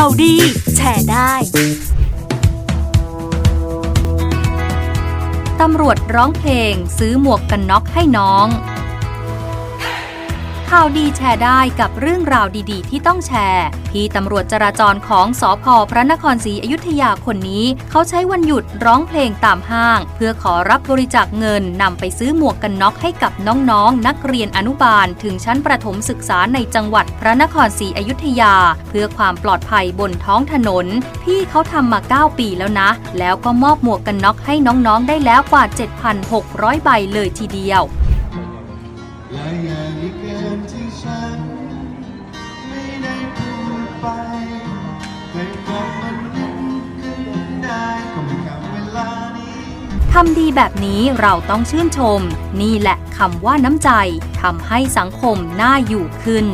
ข่าวดี แชร์ได้ ตำรวจร้องเพลงซื้อหมวกกันน็อกให้น้อง ข่าวดีแชร์ได้กับเรื่องราวดีๆ ที่ต้องแชร์ พี่ตำรวจจราจรของสอพพระนครศรีอยุธยาคนนี้ เขาใช้วันหยุดร้องเพลงตามห้าง เพื่อขอรับบริจาคเงินนำไปซื้อหมวกกันน็อกให้กับน้องๆ นักเรียนอนุบาลถึงชั้นประถมศึกษาในจังหวัดพระนครศรีอยุธยา เพื่อความปลอดภัยบนท้องถนน พี่เขาทำมา 9 ปีแล้วนะ แล้วก็มอบหมวกกันน็อกให้น้องๆ ได้แล้วกว่า 7,600 ใบเลยทีเดียว และอย่างที่เกินที่ฉัน ไม่ได้พูดไปแต่กลับมันนึกขึ้นได้ก็ไม่กับเวลานี้ทำดีแบบนี้เราต้องชื่นชม นี่แหละคำว่าน้ำใจทำให้สังคมน่าอยู่ขึ้น